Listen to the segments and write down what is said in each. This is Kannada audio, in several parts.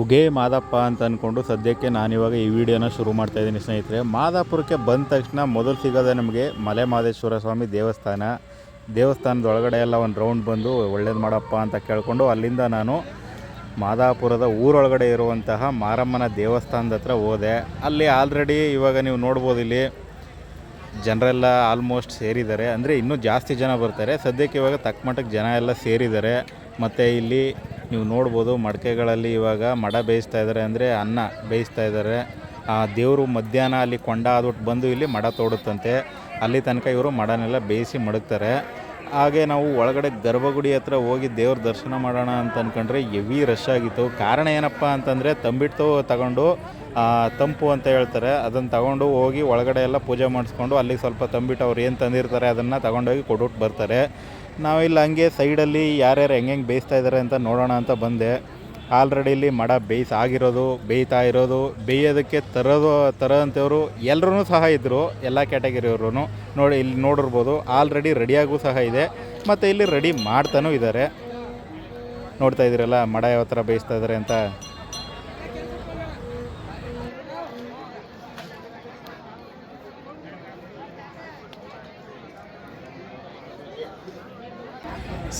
ಹುಗೆ ಮಾದಪ್ಪ ಅಂತ ಅಂದ್ಕೊಂಡು ಸದ್ಯಕ್ಕೆ ನಾನಿವಾಗ ಈ ವಿಡಿಯೋನ ಶುರು ಮಾಡ್ತಾ ಇದ್ದೀನಿ ಸ್ನೇಹಿತರೆ. ಮಾದಾಪುರಕ್ಕೆ ಬಂದ ತಕ್ಷಣ ಮೊದಲು ಸಿಗೋದೇ ನಮಗೆ ಮಲೆ ಮಹದೇಶ್ವರ ಸ್ವಾಮಿ ದೇವಸ್ಥಾನ. ದೇವಸ್ಥಾನದ ಒಳಗಡೆ ಎಲ್ಲ ಒಂದು ರೌಂಡ್ ಬಂದು ಒಳ್ಳೇದು ಮಾಡಪ್ಪ ಅಂತ ಕೇಳಿಕೊಂಡು ಅಲ್ಲಿಂದ ನಾನು ಮಾದಾಪುರದ ಊರೊಳಗಡೆ ಇರುವಂತಹ ಮಾರಮ್ಮನ ದೇವಸ್ಥಾನದ ಹತ್ರ ಹೋದೆ. ಅಲ್ಲಿ ಆಲ್ರೆಡಿ ಇವಾಗ ನೀವು ನೋಡ್ಬೋದು ಇಲ್ಲಿ ಜನರೆಲ್ಲ ಆಲ್ಮೋಸ್ಟ್ ಸೇರಿದ್ದಾರೆ. ಅಂದರೆ ಇನ್ನೂ ಜಾಸ್ತಿ ಜನ ಬರ್ತಾರೆ. ಸದ್ಯಕ್ಕೆ ಇವಾಗ ತಕ್ಕ ಮಟ್ಟಕ್ಕೆ ಜನ ಎಲ್ಲ ಸೇರಿದ್ದಾರೆ. ಮತ್ತು ಇಲ್ಲಿ ನೀವು ನೋಡ್ಬೋದು ಮಡಕೆಗಳಲ್ಲಿ ಇವಾಗ ಮಡ ಬೇಯಿಸ್ತಾ ಇದ್ದಾರೆ ಅಂದರೆ ಅನ್ನ ಬೇಯಿಸ್ತಾ ಇದ್ದಾರೆ. ಆ ದೇವರು ಮಧ್ಯಾಹ್ನ ಅಲ್ಲಿ ಕೊಂಡ ಆದ್ಬಿಟ್ಟು ಬಂದು ಇಲ್ಲಿ ಮಡ ತೋಡುತ್ತಂತೆ. ಅಲ್ಲಿ ತನಕ ಇವರು ಮಡನೆಲ್ಲ ಬೇಯಿಸಿ ಮಡಗ್ತಾರೆ. ಹಾಗೆ ನಾವು ಒಳಗಡೆ ಗರ್ಭಗುಡಿ ಹತ್ರ ಹೋಗಿ ದೇವ್ರ ದರ್ಶನ ಮಾಡೋಣ ಅಂತ ಅಂದ್ಕೊಂಡ್ರೆ ಎವಿ ರಶ್ ಆಗಿತ್ತು. ಕಾರಣ ಏನಪ್ಪ ಅಂತಂದರೆ ತಂಬಿಟ್ಟು ತಗೊಂಡು ತಂಪು ಅಂತ ಹೇಳ್ತಾರೆ. ಅದನ್ನು ತಗೊಂಡು ಹೋಗಿ ಒಳಗಡೆ ಎಲ್ಲ ಪೂಜೆ ಮಾಡಿಸ್ಕೊಂಡು ಅಲ್ಲಿ ಸ್ವಲ್ಪ ತಂಬಿಟ್ಟು ಅವ್ರು ಏನು ತಂದಿರ್ತಾರೆ ಅದನ್ನು ತಗೊಂಡೋಗಿ ಕೊಟ್ಬಿಟ್ಟು ಬರ್ತಾರೆ. ನಾವಿಲ್ಲಿ ಹಂಗೆ ಸೈಡಲ್ಲಿ ಯಾರ್ಯಾರು ಹೆಂಗೆ ಬೇಯಿಸ್ತಾ ಇದ್ದಾರೆ ಅಂತ ನೋಡೋಣ ಅಂತ ಬಂದೆ. ಆಲ್ರೆಡಿ ಇಲ್ಲಿ ಮಡ ಬೇಯಿಸಿ, ಆಗಿರೋದು, ಬೇಯ್ತಾ ಇರೋದು, ಬೇಯೋದಕ್ಕೆ ತರೋದು, ತರೋಂಥವ್ರು ಎಲ್ಲರೂ ಸಹ ಇದ್ದರು ಎಲ್ಲ ಕ್ಯಾಟಗರಿಯವ್ರೂ ನೋಡಿ, ಇಲ್ಲಿ ನೋಡಿರ್ಬೋದು, ಆಲ್ರೆಡಿ ರೆಡಿಯಾಗೂ ಸಹ ಇದೆ. ಮತ್ತು ಇಲ್ಲಿ ರೆಡಿ ಮಾಡ್ತಾನೂ ಇದ್ದಾರೆ ನೋಡ್ತಾ ಇದ್ದೀರಲ್ಲ, ಮಡ ಯಾವ ಥರ ಬೇಯಿಸ್ತಾ ಇದ್ದಾರೆ ಅಂತ.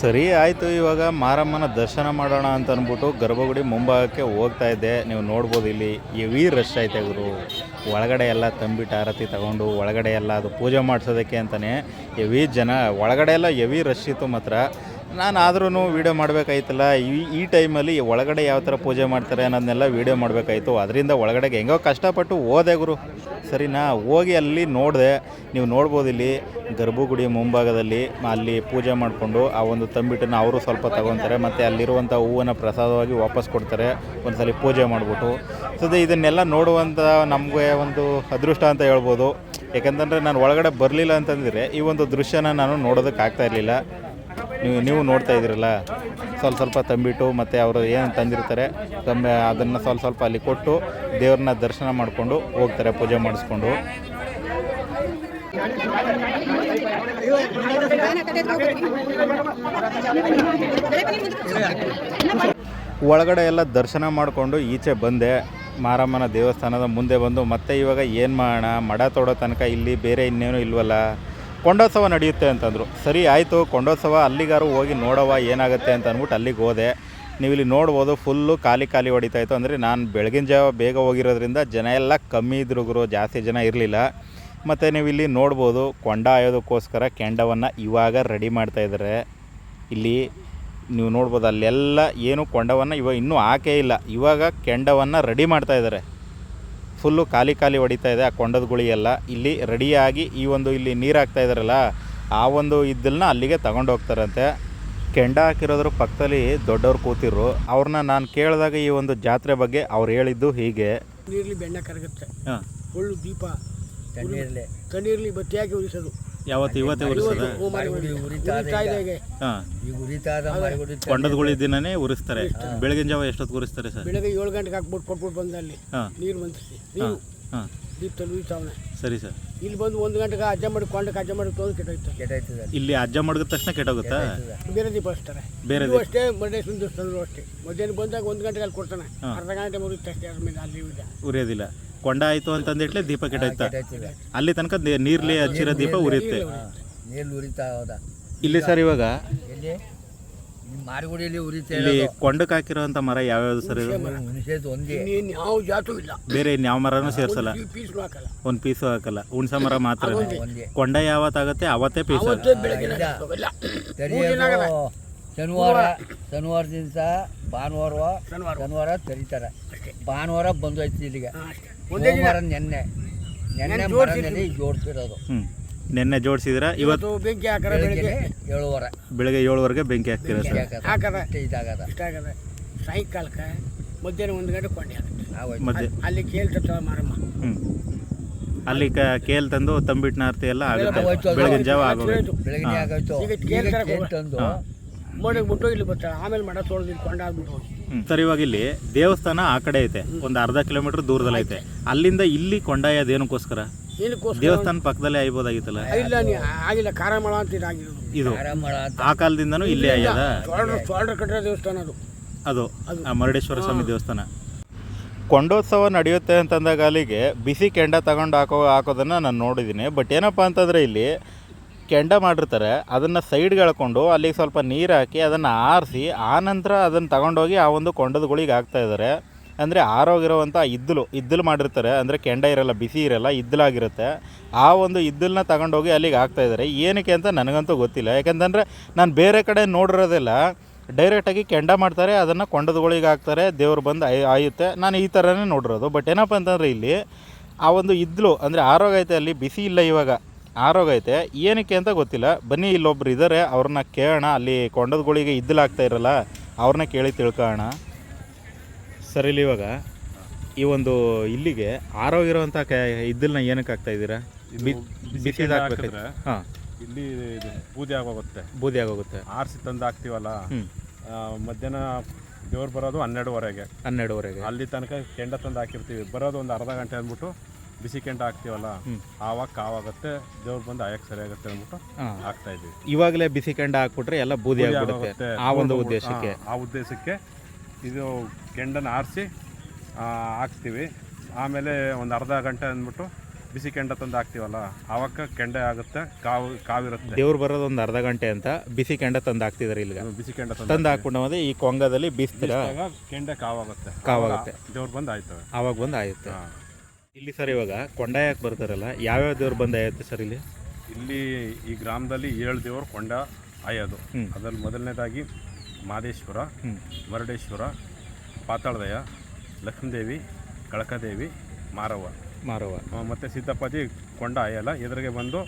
ಸರಿ, ಆಯಿತು. ಇವಾಗ ಮಾರಮ್ಮನ ದರ್ಶನ ಮಾಡೋಣ ಅಂತ ಅಂದ್ಬಿಟ್ಟು ಗರ್ಭಗುಡಿ ಮುಂಭಾಗಕ್ಕೆ ಹೋಗ್ತಾ ಇದ್ದೆ. ನೀವು ನೋಡ್ಬೋದು ಇಲ್ಲಿ ಹೆವಿ ರಶ್ ಐತೆ ಗುರು. ಒಳಗಡೆ ಎಲ್ಲ ತಂಬಿಟ್ಟು ಆರತಿ ತಗೊಂಡು ಒಳಗಡೆ ಎಲ್ಲ ಅದು ಪೂಜೆ ಮಾಡಿಸೋದಕ್ಕೆ ಅಂತಲೇ ಹೆವಿ ಜನ. ಒಳಗಡೆ ಎಲ್ಲ ಹೆವಿ ರಶ್ ಇತ್ತು ಮಾತ್ರ. ನಾನು ಆದ್ರೂ ವೀಡಿಯೋ ಮಾಡಬೇಕಾಯ್ತಲ್ಲ, ಈ ಈ ಟೈಮಲ್ಲಿ ಒಳಗಡೆ ಯಾವ ಥರ ಪೂಜೆ ಮಾಡ್ತಾರೆ ಅನ್ನೋದನ್ನೆಲ್ಲ ವೀಡಿಯೋ ಮಾಡಬೇಕಾಯ್ತು. ಅದರಿಂದ ಒಳಗಡೆಗೆ ಹೆಂಗೋ ಕಷ್ಟಪಟ್ಟು ಓದೆ ಗುರು. ಸರಿನಾ? ಹೋಗಿ ಅಲ್ಲಿ ನೋಡಿದೆ. ನೀವು ನೋಡ್ಬೋದು ಇಲ್ಲಿ ಗರ್ಭಗುಡಿ ಮುಂಭಾಗದಲ್ಲಿ ಅಲ್ಲಿ ಪೂಜೆ ಮಾಡಿಕೊಂಡು ಆ ಒಂದು ತಂಬಿಟ್ಟನ್ನು ಅವರು ಸ್ವಲ್ಪ ತಗೊತಾರೆ. ಮತ್ತು ಅಲ್ಲಿರುವಂಥ ಹೂವನ್ನು ಪ್ರಸಾದವಾಗಿ ವಾಪಸ್ ಕೊಡ್ತಾರೆ. ಒಂದ್ಸಲಿ ಪೂಜೆ ಮಾಡಿಬಿಟ್ಟು. ಸೊ ಇದನ್ನೆಲ್ಲ ನೋಡುವಂಥ ನಮಗೆ ಒಂದು ಅದೃಷ್ಟ ಅಂತ ಹೇಳ್ಬೋದು. ಯಾಕಂತಂದರೆ ನಾನು ಒಳಗಡೆ ಬರಲಿಲ್ಲ ಅಂತಂದರೆ ಈ ಒಂದು ದೃಶ್ಯನ ನಾನು ನೋಡೋದಕ್ಕೆ ಆಗ್ತಾ ಇರಲಿಲ್ಲ. ನೀವು ನೀವು ನೋಡ್ತಾ ಇದ್ದೀರಲ್ಲ? ಸ್ವಲ್ಪ ಸ್ವಲ್ಪ ತಂಬಿಟ್ಟು ಮತ್ತು ಅವರು ಏನು ತಂದಿರ್ತಾರೆ ತಂಬೆ ಅದನ್ನು ಸ್ವಲ್ಪ ಸ್ವಲ್ಪ ಅಲ್ಲಿ ಕೊಟ್ಟು ದೇವ್ರನ್ನ ದರ್ಶನ ಮಾಡಿಕೊಂಡು ಹೋಗ್ತಾರೆ, ಪೂಜೆ ಮಾಡಿಸ್ಕೊಂಡು. ಒಳಗಡೆ ಎಲ್ಲ ದರ್ಶನ ಮಾಡಿಕೊಂಡು ಈಚೆ ಬಂದೆ. ಮಾರಮ್ಮನ ದೇವಸ್ಥಾನದ ಮುಂದೆ ಬಂದು ಮತ್ತೆ ಇವಾಗ ಏನು ಮಾಡೋಣ? ಮಡ ತೊಡೋ ತನಕ ಇಲ್ಲಿ ಬೇರೆ ಇನ್ನೇನು ಇಲ್ವಲ್ಲ? ಕೊಂಡೋತ್ಸವ ನಡೆಯುತ್ತೆ ಅಂತಂದರು. ಸರಿ, ಆಯಿತು, ಕೊಂಡೋತ್ಸವ, ಅಲ್ಲಿಗಾರು ಹೋಗಿ ನೋಡವ ಏನಾಗುತ್ತೆ ಅಂತ ಅಂದ್ಬಿಟ್ಟು ಅಲ್ಲಿಗೆ ಹೋದೆ. ನೀವು ಇಲ್ಲಿ ನೋಡ್ಬೋದು, ಫುಲ್ಲು ಖಾಲಿ ಖಾಲಿ ಹೊಡಿತಾ ಇತ್ತು. ಅಂದರೆ ನಾನು ಬೆಳಗಿನ ಜಾವ ಬೇಗ ಹೋಗಿರೋದ್ರಿಂದ ಜನ ಎಲ್ಲ ಕಮ್ಮಿ ಇದ್ರು ಗುರು, ಜಾಸ್ತಿ ಜನ ಇರಲಿಲ್ಲ. ಮತ್ತು ನೀವು ಇಲ್ಲಿ ನೋಡ್ಬೋದು, ಕೊಂಡ ಆಯೋದಕ್ಕೋಸ್ಕರ ಕೆಂಡವನ್ನು ಇವಾಗ ರೆಡಿ ಮಾಡ್ತಾ ಇದ್ದಾರೆ ಇಲ್ಲಿ ನೀವು ನೋಡ್ಬೋದು, ಅಲ್ಲೆಲ್ಲ ಏನು ಕೊಂಡವನ್ನು ಇವಾಗ ಇನ್ನೂ ಹಾಕೇ ಇಲ್ಲ. ಇವಾಗ ಕೆಂಡವನ್ನು ರೆಡಿ ಮಾಡ್ತಾ ಇದ್ದಾರೆ ಫುಲ್ಲು ಖಾಲಿ ಖಾಲಿ ಹೊಡಿತಾ ಇದೆ ಆ ಕೊಂಡದ ಗುಳಿ ಎಲ್ಲ. ಇಲ್ಲಿ ರೆಡಿಯಾಗಿ ಈ ಒಂದು ಇಲ್ಲಿ ನೀರು ಹಾಕ್ತಾ ಇದ್ದಾರಲ್ಲ ಆ ಒಂದು ಇದ್ದಲ್ನ ಅಲ್ಲಿಗೆ ತಗೊಂಡು ಹೋಗ್ತಾರಂತೆ. ಕೆಂಡ ಹಾಕಿರೋದ್ರ ಪಕ್ಕದಲ್ಲಿ ದೊಡ್ಡವ್ರು ಕೂತಿರು ಅವ್ರನ್ನ ನಾನು ಕೇಳಿದಾಗ ಈ ಒಂದು ಜಾತ್ರೆ ಬಗ್ಗೆ ಅವ್ರು ಹೇಳಿದ್ದು ಹೀಗೆ. ನೀರ್ಲಿ ಬೆಣ್ಣೆ ಕರಗುತ್ತೆ. ಹಾಂ. ದೀಪ ತಣ್ಣೀರ್ಲೆ ತಣ್ಣೀರ್ಲಿ ಬತ್ತಿಯಾಗಿ ಉರಿಸೋದು. ಯಾವತ್ತು ಇವತ್ತೇ ಉರಿಸೋದ. ಈಗ. ಹಾಂ. ಈಗ ಉರಿತಾದ ಮಾರಿಗುಡಿ ಕೊಂಡದ ಗುಳಿ ದಿನನೇ ಉರಿಸ್ತಾರೆ. ಬೆಳಗಿನ ಜಾವ ಎಷ್ಟೊತ್ತು ಉರಿಸ್ತಾರೆ ಸರ್? ಬೆಳಗ್ಗೆ ಏಳು ಗಂಟೆಗೆ ಹಾಕ್ಬಿಟ್ಟು ಕೊಟ್ಬಿಟ್ಟು ಬಂದ ಅಲ್ಲಿ ಹಾಂ. ನೀರು ಮಂತ್ರಿಸಿ. ಹಾಂ ನೀರು. ಹಾಂ. ದೀಪದಲ್ಲಿ ಉರಿತಾವನೆ ಸರಿ ಸರ್. ಇಲ್ಲಿ ಬಂದು ಒಂದು ಗಂಟೆಗೆ ಅಜ್ಜ ಮಾಡಿ ಕೊಂಡಕ್ಕೆ ಅಜ್ಜ ಮಾಡಿ ತೋದು ಕೆಟ್ಟೋಯ್ತು ಕೆಟ್ಟಾಯ್ತದ ಇಲ್ಲಿ ಅಜ್ಜ ಮಾಡಿದ ತಕ್ಷಣ ಕೆಟ್ಟೋಗುತ್ತಾ? ಬೇರೆ ದೀಪ ಹಚ್ತಾರೆ. ಬೇರೆ ಇದು ಅಷ್ಟೇ ಮರುದೇಶನ ದೇವಸ್ಥಾನದಲ್ಲೂ ಅಷ್ಟೇ. ಮಧ್ಯಾಹ್ನ ಬಂದಾಗ ಒಂದು ಗಂಟೆಗೆ ಅಲ್ಲಿ ಕೊಡ್ತಾನೆ. ಅರ್ಧ ಗಂಟೆ ಮುರಿಯುತ್ತೆ ಅಷ್ಟೇ ಅದ್ರ ಮೇಲೆ ಅಲ್ಲಿ ಉರಿಯೋದಿಲ್ಲ. ಕೊಂಡ ಆಯಿತು ಅಂತಂದಿಟ್ಲೆ ದೀಪ ಕೆಟ್ಟೈತ ಅಲ್ಲಿ ತನಕ ದೇ- ನೀರ್ಲಿ ಹಚ್ಚಿರೋ ದೀಪ ಉರಿಯುತ್ತೆ. ನೀರ್ಲು ಉರಿತಾ ಹೋದ. ಇಲ್ಲಿ ಸರ್ ಇವಾಗ? ಎಲ್ಲಿ? ಮಾರಿಗುಡಿಯಲ್ಲಿ ಉರಿತಾ ಇಲ್ಲಿ ಇರೋದು. ಕೊಂಡಕ್ಕೆ ಹಾಕಿರೋಂಥ ಮರ ಯಾವ್ಯಾವ್ದು ಸರ್ ಇದು? ಹುಣಸೇದು ಒಂದೇ. ಯಾವ ಜಾತು ಇಲ್ಲ. ಬೇರೆ ಇನ್ಯಾವ ಮರನೂ ಸೇರ್ಸಲ್ಲ? ಈ ಹಾಕಲ್ಲ. ಒಂದು ಪೀಸು ಹಾಕಲ್ಲ. ಹುಣ್ಸ ಮರ ಮಾತ್ರ ಒಂದೇ. ಕೊಂಡ ಯಾವತ್ತಾಗತ್ತೆ ಅವತ್ತೇ ಪೀಸ್ ಬೆಳಗ್ಗೆ ಇಲ್ಲ. ಶನಿವಾರ ಶನಿವಾರ. ದಿವಸ ಭಾನುವಾರ ಶನಿವಾರ. ಶನಿವಾರ ತರಿತಾರೆ ಭಾನುವಾರ ಬಂದು ಹೋಯ್ತು ಇಲ್ಲಿಗೆ. ಒಂದೇ ದಿನ. ಸೋಮವಾರ ನೆನ್ನೆ. ನೆನ್ನೆ ನೆನ್ನೆ ಮರದಲ್ಲಿ ಜೋಡಿಸಿರೋದು. ಹ್ಞೂ ನಿನ್ನೆ ಜೋಡಿಸಿದ್ರ? ಇವತ್ತು ಇವತ್ತು ಬೆಂಕಿ ಹಾಕರ ಬೆಳಿಗ್ಗೆ ಬೆಳಗ್ಗೆ? ಏಳುವರೆ. ಬೆಳಗ್ಗೆ ಏಳುವರೆಗೆ ಬೆಂಕಿ ಹಾಕ್ತೀರ ಸರ್? ಹಾಕದ. ಅಷ್ಟೇ ಇದಾಗದ ಇಷ್ಟ ಆಗದ. ಸಾಯಂಕಾಲಕ್ಕೆ ಮಧ್ಯಾಹ್ನ ಒಂದು ಗಂಟೆ ಕೊಂಡೆ ಆಗುತ್ತೆ ಆಗೋಯ್ತು. ಮಧ್ಯೆ ಅಲ್ಲಿ- ಅಲ್ಲಿ ಕೇಳ್ತಿರ್ತಾವ ಮಾರಮ್ಮ. ಹ್ಞೂ ಅಲ್ಲಿ ಕ ಕೇಲ್ ತಂದು ತಂಬಿಟ್ಟಿನ ಆರತಿ ಎಲ್ಲ ಆಗುತ್ತೆ. ಆಗೋಯ್ತು ಅದು. ಬೆಳಗಿನ ಜಾವ ಆಗೋದು. ಬೆಳಗ್ಗೆ ಆಗೋಯ್ತು. ಈಗ ಈಗ ಕೇಳ್ತಾರೆ ಕೇಳ್ ತಂದು ಹಾಂ. ಮೋಡಿಗೆ ಬಿಟ್ಟು ಇಲ್ಲಿ ಬರ್ತಾಳೆ. ಆಮೇಲೆ ತೊಳೆದು ಕೊಂಡಾಗ್ಬಿಟ್ಟು. ಸರ್ ಇವಾಗ ಇಲ್ಲಿ ದೇವಸ್ಥಾನ ಆ ಕಡೆ ಐತೆ. ಒಂದು ಅರ್ಧ ಕಿಲೋಮೀಟರ್ ದೂರದಲ್ಲಿ ಐತೆ. ಅಲ್ಲಿಂದ ಇಲ್ಲಿ ಕೊಂಡಾಯೋದು ಏನಕ್ಕೋಸ್ಕರ? ದೇವಸ್ಥಾನ ಪಕ್ಕದಲ್ಲೇ ಆಯ್ಬೋದಾಗಿತ್ತಲ್ಲ ಇಲ್ಲ ನೀ ಆಗಿಲ್ಲ. ಅಂತ ಇದಾಗಿರೋದು ಇದು. ಆ ಕಾಲದಿಂದನೂ ಇಲ್ಲೇ ಆಗ್ಯದ? ಕಟ್ಟಿರೋ ದೇವಸ್ಥಾನ ಅದು. ಅದು ಅದು. ಆ ಮರಡೇಶ್ವರ ಸ್ವಾಮಿ ದೇವಸ್ಥಾನ. ಕೊಂಡೋತ್ಸವ ನಡೆಯುತ್ತೆ ಅಂತಂದಾಗ ಅಲ್ಲಿಗೆ ಬಿಸಿ ಕೆಂಡ ತಗೊಂಡು ಹಾಕೋ ಹಾಕೋದನ್ನು ನಾನು ನೋಡಿದ್ದೀನಿ ಬಟ್ ಏನಪ್ಪ ಅಂತಂದರೆ ಇಲ್ಲಿ ಕೆಂಡ ಮಾಡಿರ್ತಾರೆ, ಅದನ್ನು ಸೈಡ್ಗೆ ಎಳ್ಕೊಂಡು ಅಲ್ಲಿಗೆ ಸ್ವಲ್ಪ ನೀರು ಹಾಕಿ ಅದನ್ನು ಆರಿಸಿ ಆನಂತರ ಅದನ್ನು ತಗೊಂಡೋಗಿ ಆ ಒಂದು ಕೊಂಡದಗಳಿಗೆ ಹಾಕ್ತಾ ಇದ್ದಾರೆ ಅಂದರೆ ಆರೋಗಿರುವಂಥ ಇದ್ದಲು ಇದ್ದಲು ಮಾಡಿರ್ತಾರೆ. ಅಂದರೆ ಕೆಂಡ ಇರಲ್ಲ, ಬಿಸಿ ಇರಲ್ಲ ಇದ್ದಲಾಗಿರುತ್ತೆ ಆ ಒಂದು ಇದ್ದಲನ್ನ ತಗೊಂಡೋಗಿ ಅಲ್ಲಿಗೆ ಹಾಕ್ತಾ ಇದ್ದಾರೆ ಏನಕ್ಕೆ ಅಂತ ನನಗಂತೂ ಗೊತ್ತಿಲ್ಲ. ಯಾಕಂತಂದರೆ ನಾನು ಬೇರೆ ಕಡೆ ನೋಡಿರೋದೆಲ್ಲ. ಡೈರೆಕ್ಟಾಗಿ ಕೆಂಡ ಮಾಡ್ತಾರೆ, ಅದನ್ನು ಕೊಂಡದಗಳಿಗೆ ಹಾಕ್ತಾರೆ, ದೇವ್ರು ಬಂದು ಆಯ್, ಆಯುತ್ತೆ. ನಾನು ಈ ಥರನೇ ನೋಡಿರೋದು. ಬಟ್ ಏನಪ್ಪ ಅಂತಂದರೆ ಇಲ್ಲಿ ಆ ಒಂದು ಇದ್ಲು, ಅಂದರೆ ಆರೋಗ್ಯ ಐತೆ ಅಲ್ಲಿ, ಬಿಸಿ ಇಲ್ಲ ಇವಾಗ. ಆರೋಗೈತೆ ಏನಕ್ಕೆ ಅಂತ ಗೊತ್ತಿಲ್ಲ. ಬನ್ನಿ ಇಲ್ಲೊಬ್ರು ಇದ್ದಾರೆ ಅವ್ರನ್ನ ಕೇಳೋಣ. ಅಲ್ಲಿ ಕೊಂಡದಗಳಿಗೆ ಇದ್ದಲಾಗ್ತಾ ಇರಲ್ಲ ಅವ್ರನ್ನ ಕೇಳಿ ತಿಳ್ಕೊಳ್ಳೋಣ. ಸರಿ ಇಲ್ಲಿ ಇವಾಗ ಈ ಒಂದು ಇಲ್ಲಿಗೆ ಆರೋಗಿರೋಂಥ ಕೆ ಇದ್ದಲನ್ನ ಏನಕ್ಕೆ ಆಗ್ತಾ ಇದ್ದೀರಾ? ಬಿ ಬಿಸಿದು ಹಾಕ್ಬೇಕಾದ್ರೆ ಹಾಂ. ಇಲ್ಲಿ ಇದು ಬೂದಿ ಆಗೋಗುತ್ತೆ. ಬೂದಿ ಆಗೋಗುತ್ತೆ. ಆರಿಸಿ ತಂದು ಹಾಕ್ತೀವಲ್ಲ ಹ್ಞೂ ಮಧ್ಯಾಹ್ನ ದೇವ್ರು ಬರೋದು ಹನ್ನೆರಡುವರೆಗೆ. ಹನ್ನೆರಡುವರೆಗೆ. ಅಲ್ಲಿ ತನಕ ಕೆಂಡ ತಂದು ಹಾಕಿರ್ತೀವಿ. ಬರೋದು ಒಂದು ಅರ್ಧ ಗಂಟೆ ಅಂದ್ಬಿಟ್ಟು ಬಿಸಿ ಕೆಂಡ ಹಾಕ್ತೀವಲ್ಲ ಆವಾಗ ಕಾವಾಗುತ್ತೆ ದೇವ್ರು ಬಂದು ಆಯಕ್ಕೆ ಸರಿಯಾಗುತ್ತೆ ಅಂದ್ಬಿಟ್ಟು ಹಾಕ್ತಾ ಇದ್ದೀವಿ ಇವಾಗಲೇ ಬಿಸಿ ಕೆಂಡ ಹಾಕ್ಬಿಟ್ರೆ ಎಲ್ಲ ಬೂದಿ ಆಗಿಬಿಡುತ್ತೆ. ಆ ಒಂದು ಉದ್ದೇಶಕ್ಕೆ. ಆ ಉದ್ದೇಶಕ್ಕೆ ಇದು ಕೆಂಡನ ಆರಿಸಿ ಹಾಕ್ತೀವಿ. ಆಮೇಲೆ ಒಂದು ಅರ್ಧ ಗಂಟೆ ಅಂದ್ಬಿಟ್ಟು ಬಿಸಿ ಕೆಂಡ ತಂದು ಹಾಕ್ತೀವಲ್ಲ ಆವಾಗ ಕೆಂಡ ಆಗುತ್ತೆ ಕಾವು ಕಾವಿರುತ್ತೆ. ದೇವ್ರು ಬರೋದು ಒಂದು ಅರ್ಧ ಗಂಟೆ ಅಂತ ಬಿಸಿ ಕೆಂಡ ತಂದು ಹಾಕ್ತಿದ್ದಾರೆ ಇಲ್ಲಿ ಬಿಸಿ ಕೆಂಡ ತಂದು ಹಾಕೊಂಡು ಮತ್ತೆ ಈ ಕೊಂಗದಲ್ಲಿ ಬೀಸ್ತಿರ? ಕೆಂಡೆ ಕಾವಾಗುತ್ತೆ. ಕಾವಾಗುತ್ತೆ. ದೇವ್ರು ಬಂದು ಆಯ್ತವೆ. ಆವಾಗ ಬಂದು ಆಯುತ್ತೆ ಹಾ. ಇಲ್ಲಿ ಸರ್ ಇವಾಗ ಕೊಂಡಾಯಕ್ಕೆ ಬರ್ತಾರಲ್ಲ? ಯಾವ್ಯಾವ ದೇವ್ರು ಬಂದು ಆಯುತ್ತೆ ಸರ್ ಇಲ್ಲಿ? ಇಲ್ಲಿ ಈ ಗ್ರಾಮದಲ್ಲಿ ಏಳು ದೇವರು ಕೊಂಡ ಆಯೋದು. ಅದ್ರಲ್ಲಿ ಮೊದಲನೇದಾಗಿ ಮಾದೇಶ್ವರ ಮರಡೇಶ್ವರ ಪಾತಾಳದಯ ಲಕ್ಷ್ಮೀದೇವಿ ಕಳಕದೇವಿ ಮಾರವ್ವ. ಮಾರವ ಮತ್ತು ಮತ್ತೆ ಸಿದ್ದಪ್ಪಾಜಿ ಕೊಂಡ ಆಯಲ್ಲ ಎದುರಿಗೆ ಬಂದು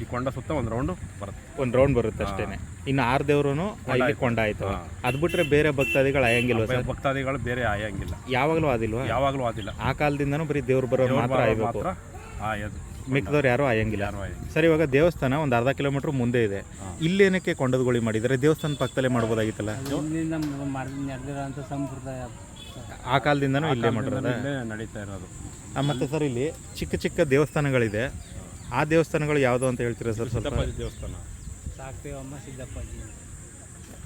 ಈ ಕೊಂಡ ಸುತ್ತ ಒಂದು ರೌಂಡು ಬರುತ್ತೆ. ಒಂದು ರೌಂಡ್ ಬರುತ್ತೆ ಅಷ್ಟೇನೆ. ಇನ್ನು ಆರು ದೇವ್ರು ಅಲ್ಲಿ ಆಯ್ತು. ಕೊಂಡ ಆಯ್ತು. ಹಾ. ಅದು ಬಿಟ್ರೆ ಬೇರೆ ಭಕ್ತಾದಿಗಳು ಆಯಂಗಿಲ್ಲ ಸರ್? ಭಕ್ತಾದಿಗಳು ಬೇರೆ ಆಯಂಗಿಲ್ಲ. ಯಾವಾಗಲೂ ಆದಿಲ್ಲ ಯಾವಾಗಲೂ ಆದಿಲ್ಲ. ಆ ಕಾಲದಿಂದನು ಬರೀ ದೇವ್ರು ಬರೋ ದೇವ್ರು ಮಾತ್ರ ಬರೋರು ಆಯ್ಬೇಕು. ಮಾತ್ರ ಆಯೋದು ಮಿಕ್ಕಿದವ್ರು ಯಾರೂ ಆಯಂಗಿಲ್ಲ. ಯಾರು ಆಯಂಗಿಲ್ಲ. ಸರ್ ಇವಾಗ ದೇವಸ್ಥಾನ ಒಂದು ಅರ್ಧ ಕಿಲೋಮೀಟರ್ ಮುಂದೆ ಇದೆ. ಹಾ. ಇಲ್ಲೇನಕ್ಕೆ ಕೊಂಡದಗುಳಿ ಮಾಡಿದ್ದಾರೆ ದೇವಸ್ಥಾನ ಪಕ್ಕದಲ್ಲೇ ಮಾಡ್ಬೋದಾಗಿತ್ತಲ್ಲ? ಹಿಂದಿಂದ ನಡೆದಿರೋಂಥ ಸಂಪ್ರದಾಯ. ಆ ಕಾಲದಿಂದನೂ ಇಲ್ಲೇ ಮಾಡಿರೋದ? ಇಲ್ಲೇ ನಡೀತಾ ಇರೋದು. ಮತ್ತೆ ಸರ್ ಇಲ್ಲಿ ಚಿಕ್ಕ ಚಿಕ್ಕ ದೇವಸ್ಥಾನಗಳಿದೆ. ಆ ದೇವಸ್ಥಾನಗಳು ಯಾವುದು ಅಂತ ಹೇಳ್ತೀರಾ ಸರ್ ಸ್ವಲ್ಪ? ಸಿದ್ದಪ್ಪಾಜಿ ದೇವಸ್ಥಾನ. ಸಾಕ್ತೇವಮ್ಮ ಸಿದ್ದಪ್ಪಾಜಿ.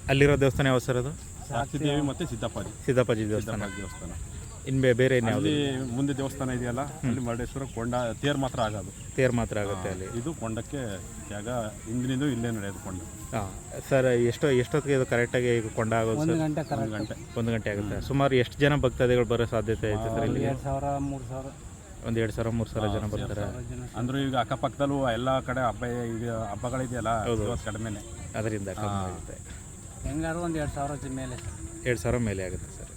ಅಲ್ಲಿರೋ ದೇವಸ್ಥಾನ ಯಾವ ಸರ್ ಅದು? ಸಾಕ್ಷಿದೇವಿ ಮತ್ತೆ ಸಿದ್ದಪ್ಪಾಜಿ. ಸಿದ್ದಪ್ಪಾಜಿ ದೇವಸ್ಥಾನ. ಸಿದ್ದಪ್ಪಾಜಿ ದೇವಸ್ಥಾನ. ಇನ್ನು ಬೇ- ಬೇರೆ ಇನ್ಯಾವುದು ಅಲ್ಲಿ ಮುಂದೆ ದೇವಸ್ಥಾನ ಇದೆಯಲ್ಲ ಅಲ್ಲಿ ಮರಡೇಶ್ವರ ಕೊಂಡ ತೇರ್ ಮಾತ್ರ ಆಗೋದು. ತೇರ್ ಮಾತ್ರ ಆಗುತ್ತೆ ಅಲ್ಲಿ. ಇದು ಕೊಂಡಕ್ಕೆ ಜಾಗ ಹಿಂದಿನಿಂದ ಇಲ್ಲೇ ನಡೆಯೋದು ಕೊಂಡ. ಹಾಂ ಸರ್ ಎಷ್ಟು ಎಷ್ಟೊತ್ತಿಗೆ ಇದು ಕರೆಕ್ಟಾಗಿ ಈಗ ಕೊಂಡ ಆಗೋದು ಒಂದು ಸರ್? ಗಂಟೆ ಒಂದು ಕರೆಕ್ಟ್ ಗಂಟೆ. ಒಂದು ಗಂಟೆ ಆಗುತ್ತೆ. ಸುಮಾರು ಎಷ್ಟು ಜನ ಭಕ್ತಾದಿಗಳು ಬರೋ ಸಾಧ್ಯತೆ ಐತೆ ಸರ್ ಇಲ್ಲಿ ಎರಡು ಸಾವಿರ ಮೂರು ಸಾವಿರ. ಒಂದು ಎರಡು ಸಾವಿರ ಮೂರು ಸಾವಿರ ಜನ ಬರ್ತಾರೆ. ಅಂದ್ರೆ ಈಗ ಅಕ್ಕಪಕ್ಕದಲ್ಲೂ ಎಲ್ಲ ಕಡೆ ಹಬ್ಬ ಈಗ ಹಬ್ಬಗಳಿದೆಯಲ್ಲ ಇವತ್ತು ಕಡಿಮೆನೆ. ಅದರಿಂದ ಕಮ್ಮಿ ಆಗುತ್ತೆ ಹೆಂಗಾರು ಒಂದು ಎರಡು ಸಾವಿರ ಮೇಲೆ. ಎರಡು ಸಾವಿರ ಮೇಲೆ ಆಗುತ್ತೆ ಸರ್.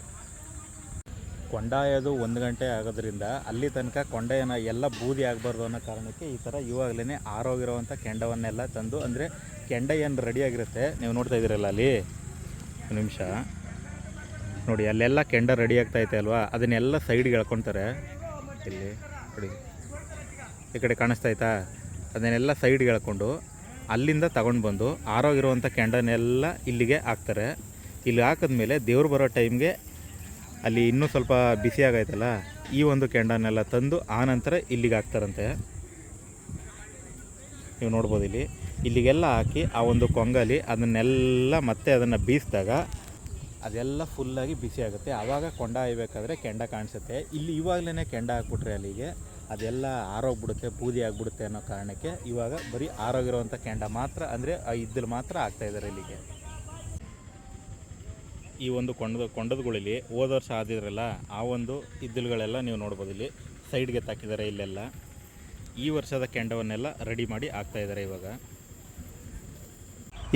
ಕೊಂಡಾಯೋದು ಒಂದು ಗಂಟೆ ಆಗೋದ್ರಿಂದ ಅಲ್ಲಿ ತನಕ ಕೊಂಡೆಯನ್ನ ಎಲ್ಲ ಬೂದಿ ಆಗಬಾರ್ದು ಅನ್ನೋ ಕಾರಣಕ್ಕೆ ಈ ಥರ ಇವಾಗಲೇ ಆರೋಗಿರೋವಂಥ ಕೆಂಡವನ್ನೆಲ್ಲ ತಂದು ಅಂದರೆ ಕೆಂಡ ಏನು ರೆಡಿಯಾಗಿರುತ್ತೆ ನೀವು ನೋಡ್ತಾ ಇದ್ದೀರಲ್ಲ ಅಲ್ಲಿ? ಒಂದು ನಿಮಿಷ. ನೋಡಿ ಅಲ್ಲೆಲ್ಲ ಕೆಂಡ ರೆಡಿ ಆಗ್ತಾ ಐತೆ ಅಲ್ವಾ? ಅದನ್ನೆಲ್ಲ ಸೈಡ್ಗೆ ಎಳ್ಕೊತಾರೆ. ಇಲ್ಲಿ ನೋಡಿ. ಈ ಕಡೆ ಕಾಣಿಸ್ತಾ ಆಯ್ತಾ ಅದನ್ನೆಲ್ಲ ಸೈಡ್ಗೆ ಹೇಳ್ಕೊಂಡು ಅಲ್ಲಿಂದ ತಗೊಂಡು ಬಂದು ಆರೋಗಿರುವಂಥ ಕೆಂಡನೆಲ್ಲ ಇಲ್ಲಿಗೆ ಹಾಕ್ತಾರೆ. ಇಲ್ಲಿ ಹಾಕಿದ್ಮೇಲೆ ದೇವ್ರು ಬರೋ ಟೈಮ್ಗೆ ಅಲ್ಲಿ ಇನ್ನೂ ಸ್ವಲ್ಪ ಬಿಸಿ ಆಗೈತಲ್ಲ, ಈ ಒಂದು ಕೆಂಡನೆಲ್ಲ ತಂದು ಆನಂತರ ನಂತರ ಇಲ್ಲಿಗೆ ಹಾಕ್ತಾರಂತೆ. ನೀವು ನೋಡ್ಬೋದು ಇಲ್ಲಿ. ಇಲ್ಲಿಗೆಲ್ಲ ಹಾಕಿ ಆ ಒಂದು ಕೊಂಗಲಿ ಅದನ್ನೆಲ್ಲ ಮತ್ತೆ ಅದನ್ನು ಬೀಸಿದಾಗ ಅದೆಲ್ಲ ಫುಲ್ಲಾಗಿ ಬಿಸಿ ಆಗುತ್ತೆ. ಆವಾಗ ಕೊಂಡ ಹಾಯ್ಬೇಕಾದ್ರೆ ಕೆಂಡ ಕಾಣಿಸುತ್ತೆ. ಇಲ್ಲಿ ಇವಾಗಲೇ ಕೆಂಡ ಹಾಕ್ಬಿಟ್ರೆ ಅಲ್ಲಿಗೆ ಅದೆಲ್ಲ ಆರೋಗ್ಬಿಡುತ್ತೆ, ಬೂದಿ ಆಗಿಬಿಡುತ್ತೆ ಅನ್ನೋ ಕಾರಣಕ್ಕೆ ಇವಾಗ ಬರೀ ಆರೋಗಿರುವಂಥ ಕೆಂಡ ಮಾತ್ರ, ಅಂದರೆ ಆ ಇದ್ದಲ್ಲಿ ಮಾತ್ರ ಆಗ್ತಾಯಿದ್ದಾರೆ ಇಲ್ಲಿಗೆ. ಈ ಒಂದು ಕೊಂಡದ ಕೊಂಡದಗಳಲ್ಲಿ ಹೋದ ವರ್ಷ ಆದಿದ್ರಲ್ಲ, ಆ ಒಂದು ಇದ್ದಲುಗಳೆಲ್ಲ ನೀವು ನೋಡ್ಬೋದು ಇಲ್ಲಿ. ಸೈಡ್ಗೆ ತಾಕಿದ್ದಾರೆ ಇಲ್ಲೆಲ್ಲ. ಈ ವರ್ಷದ ಕೆಂಡವನ್ನೆಲ್ಲ ರೆಡಿ ಮಾಡಿ ಆಗ್ತಾಯಿದ್ದಾರೆ ಇವಾಗ.